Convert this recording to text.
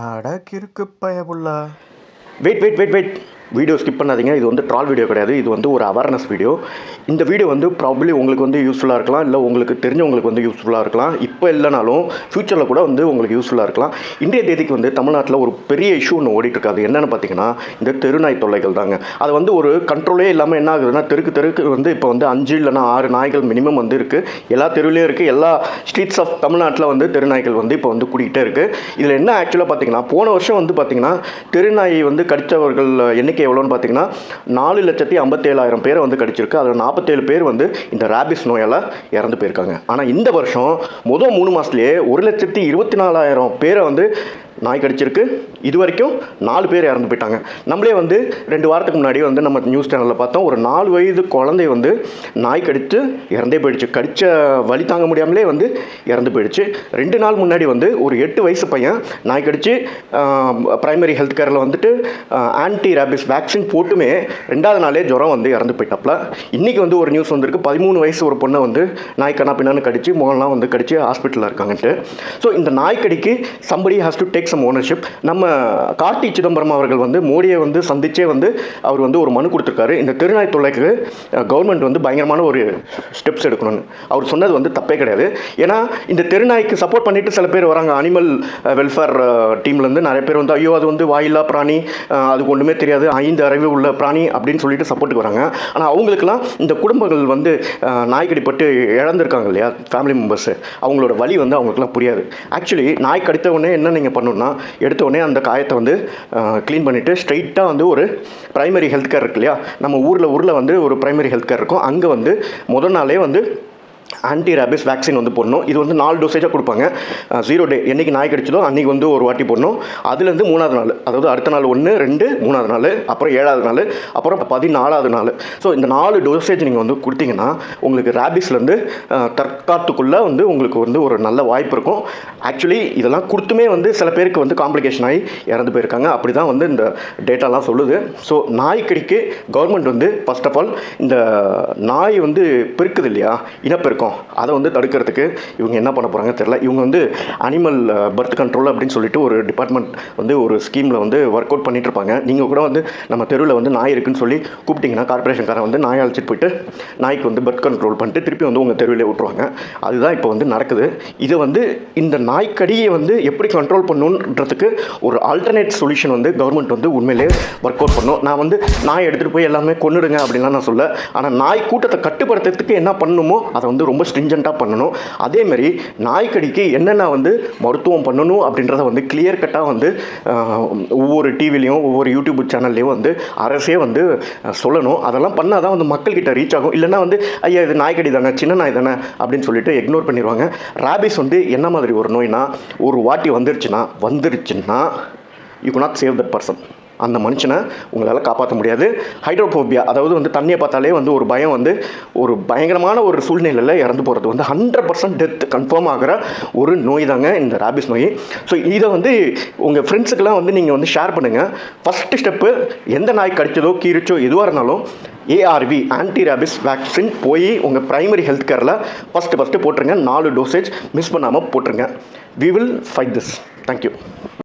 அட கிறுக்கு பயபுள்ள. Wait wait wait wait video skip பண்ணாதீங்க. இது வந்து ட்ரால் வீடியோ கிடையாது. இது வந்து ஒரு அவேர்னஸ் வீடியோ. இந்த வீடியோ வந்து ப்ராபப்ளி உங்களுக்கு வந்து யூஸ்ஃபுல்லாக இருக்கலாம். இல்லை உங்களுக்கு தெரிஞ்சவங்களுக்கு வந்து யூஸ்ஃபுல்லாக இருக்கலாம். இப்போ இல்லைனாலும் ஃப்யூச்சரில் கூட வந்து உங்களுக்கு யூஸ்ஃபுல்லாக இருக்கலாம். இன்றைய தேதிக்கு வந்து தமிழ்நாட்டில் ஒரு பெரிய இஷ்யூ ஒன்று ஓடிட்டுருக்காது என்னென்னு பார்த்தீங்கன்னா இந்த தெருநாய் தொல்லைகள் தாங்க. அது வந்து ஒரு கண்ட்ரோலே இல்லாமல் என்ன ஆகுதுன்னா தெருக்கு தெருக்கு வந்து இப்போ வந்து அஞ்சு இல்லைன்னா ஆறு நாய்கள் மினிமம் வந்து இருக்குது எல்லா தெருவிலையும் இருக்குது எல்லா ஸ்ட்ரீட்ஸ் ஆஃப் தமிழ்நாட்டில் வந்து தெருநாய்கள் வந்து இப்போ வந்து கூட்டிகிட்டே இருக்குது இதில் என்ன ஆக்சுவலாக பார்த்தீங்கன்னா போன வருஷம் வந்து பார்த்தீங்கன்னா தெருநாயை வந்து கடித்தவர்கள் எண்ணிக்கை எவ்வளோன்னு பார்த்தீங்கன்னா நாலு லட்சத்தி ஐம்பத்தேழாயிரம் பேரை வந்து கடிச்சிருக்கு. அதில் நாற்பத்தேழு பேர் வந்து இந்த ரேபிஸ் நோயால் இறந்து போயிருக்காங்க. ஆனால் இந்த வருஷம் முதல் மூணு மாதத்துலேயே ஒரு லட்சத்தி இருபத்தி நாலாயிரம் பேரை வந்து நாய் கடிச்சிருக்கு. இது வரைக்கும் நாலு பேர் இறந்து போயிட்டாங்க. நம்மளே வந்து ரெண்டு வாரத்துக்கு முன்னாடி வந்து நம்ம நியூஸ் சேனலில் பார்த்தோம். ஒரு நாலு வயது குழந்தை வந்து நாய் கடித்து இறந்தே போயிடுச்சு. கடித்த வழி தாங்க முடியாமலே வந்து இறந்து போயிடுச்சு. ரெண்டு நாள் முன்னாடி வந்து ஒரு எட்டு வயசு பையன் நாய் கடித்து ப்ரைமரி ஹெல்த் கேரில் வந்துட்டு ஆன்டி ரேபிஸ் வேக்சின் போட்டுமே ரெண்டாவது நாளே ஜுரம் வந்து இறந்து போயிட்டாப்ல. இன்றைக்கி வந்து ஒரு நியூஸ் வந்திருக்கு. பதிமூணு வயசு ஒரு பொண்ணை வந்து நாய் கண்ணா பின்னான்னு கடிச்சு முகம்லாம் வந்து கடிச்சு ஹாஸ்பிட்டலில் இருக்காங்கன்ட்டு. ஸோ இந்த நாய்க்கடிக்கு somebody has to take some ownership நம்ம கார்த்தி சிதம்பரம் அவர்கள் வந்து மோடியை வந்து சந்திச்சே வந்து அவர் வந்து ஒரு மனு கொடுத்துருக்காரு. இந்த திருநாய் தொல்லைக்கு கவர்மெண்ட் வந்து பயங்கரமான ஒரு ஸ்டெப்ஸ் எடுக்கணும்னு. அவர் சொன்னது வந்து தப்பே கிடையாது. ஏன்னா இந்த தெருநாய்க்கு சப்போர்ட் பண்ணிட்டு சில பேர் வராங்க. அனிமல் வெல்ஃபேர் டீம்லேருந்து நிறைய பேர் வந்து ஐயோ அது வந்து வாயில்லா பிராணி அதுக்கு ஒன்றுமே தெரியாது. ஐந்து அறிவு உள்ள பிராணி அப்படின்னு சொல்லிட்டு சப்போர்ட்டுக்கு வராங்க. ஆனால் அவங்களுக்குலாம் இந்த குடும்பங்கள் வந்து நாய்க்கடிப்பட்டு நாய் இழந்திருக்காங்க இல்லையா? ஃபேமிலி மெம்பர்ஸு அவங்களோட வழி வந்து அவங்களுக்குலாம் புரியாது. ஆக்சுவலி நாய் கடித்த உடனே என்ன நீங்கள் பண்ணணும்? எடுத்த உடனே அந்த காயத்தை வந்து க்ளீன் பண்ணிவிட்டு ஸ்ட்ரைட்டாக வந்து ஒரு ப்ரைமரி ஹெல்த் கேர் இருக்கு இல்லையா? நம்ம ஊரில் ஊரில் வந்து ஒரு ப்ரைமரி ஹெல்த் கேர் இருக்கும். அங்கே வந்து முதல் நாளே வந்து ஆன்டி ரேபிஸ் வேக்சின் வந்து போடணும். இது வந்து நாலு டோசேஜாக கொடுப்பாங்க. ஜீரோ டே என்னைக்கு நாய் கடிச்சதோ அன்றைக்கி வந்து ஒரு வாட்டி போடணும். அதுலேருந்து மூணாவது நாள் அதாவது அடுத்த நாள் ஒன்று ரெண்டு மூணாவது நாள் அப்புறம் ஏழாவது நாள் அப்புறம் பதினாலாவது நாள். ஸோ இந்த நாலு டோசேஜ் நீங்கள் வந்து கொடுத்தீங்கன்னா உங்களுக்கு ரேபிஸ்லேருந்து தற்காத்துக்குள்ளே வந்து உங்களுக்கு வந்து ஒரு நல்ல வாய்ப்பு இருக்கும். ஆக்சுவலி இதெல்லாம் கொடுத்துமே வந்து சில பேருக்கு வந்து காம்ப்ளிகேஷன் ஆகி இறந்து போயிருக்காங்க. அப்படி தான் வந்து இந்த டேட்டாலாம் சொல்லுது. ஸோ நாய்க்கடிக்கு கவர்மெண்ட் வந்து ஃபர்ஸ்ட் ஆஃப் ஆல் இந்த நாய் வந்து பெருக்குது இல்லையா? இனப்பெருக்கு இருக்கும். அதை வந்து தடுக்கிறதுக்கு இவங்க என்ன பண்ண போகிறாங்க தெரில இவங்க வந்து அனிமல் பர்த் கண்ட்ரோல் அப்படின்னு சொல்லிட்டு ஒரு டிபார்ட்மெண்ட் வந்து ஒரு ஸ்கீமில் வந்து ஒர்க் அவுட் பண்ணிட்டு இருப்பாங்க. நீங்கள் கூட வந்து நம்ம தெருவில் வந்து நாய் இருக்குன்னு சொல்லி கூப்பிட்டிங்கன்னா கார்பரேஷன்காரன் வந்து நாயை அழைச்சிட்டு போயிட்டு நாய்க்கு வந்து பர்த் கண்ட்ரோல் பண்ணிட்டு திருப்பி வந்து உங்கள் தெருவிலே விட்ருவாங்க அதுதான் இப்போ வந்து நடக்குது. இதை வந்து இந்த நாய்க்கடியை வந்து எப்படி கண்ட்ரோல் பண்ணணுன்றதுக்கு ஒரு ஆல்டர்னேட் சொல்யூஷன் வந்து கவர்மெண்ட் வந்து உண்மையிலே ஒர்க் அவுட் பண்ணும். நான் வந்து நாய் எடுத்துகிட்டு போய் எல்லாமே கொண்டுடுங்க அப்படின்லாம் நான் சொல்ல. ஆனால் நாய் கூட்டத்தை கட்டுப்படுத்துறதுக்கு என்ன பண்ணணுமோ அதை வந்து ரொம்ப ஸ்ட்ரிஞ்சண்ட்டாக பண்ணணும். அதேமாரி நாய்க்கடிக்கு என்னென்ன வந்து மருத்துவம் பண்ணணும் அப்படின்றத வந்து கிளியர் கட்டாக வந்து ஒவ்வொரு டிவிலையும் ஒவ்வொரு யூடியூப் சேனல்லையும் வந்து அரசே வந்து சொல்லணும். அதெல்லாம் பண்ணால் தான் வந்து மக்கள்கிட்ட ரீச் ஆகும். இல்லைன்னா வந்து ஐயா இது நாய்க்கடி தானே சின்ன நாய் தானே? அப்படின்னு சொல்லிட்டு இக்னோர் பண்ணிடுவாங்க ரேபிஸ் வந்து என்ன மாதிரி ஒரு நோய்னா ஒரு வாட்டி வந்துருச்சுன்னா வந்துருச்சுன்னா you not save that person அந்த மனுஷனை உங்களால் காப்பாற்ற முடியாது. ஹைட்ரோபோபியா அதாவது வந்து தண்ணியை பார்த்தாலே வந்து ஒரு பயம் வந்து ஒரு பயங்கரமான ஒரு சூழ்நிலையில் இறந்து போகிறது வந்து ஹண்ட்ரட் பர்சன்ட் டெத் கன்ஃபார்ம் ஆகிற ஒரு நோய் தாங்க இந்த ரேபிஸ் நோய். ஸோ இதை வந்து உங்கள் ஃப்ரெண்ட்ஸுக்கெல்லாம் வந்து நீங்கள் வந்து ஷேர் பண்ணுங்கள் ஃபஸ்ட்டு ஸ்டெப்பு எந்த நாய் கடிச்சதோ கீரிச்சோ எதுவாக இருந்தாலும் ஏஆர்வி ஆன்டி ரேபிஸ் வேக்சின் போய் உங்கள் ப்ரைமரி ஹெல்த் கேரில் ஃபஸ்ட்டு ஃபஸ்ட்டு போட்டுருங்க. நாலு டோசேஜ் மிஸ் பண்ணாமல் போட்டுருங்க. We will fight this thank you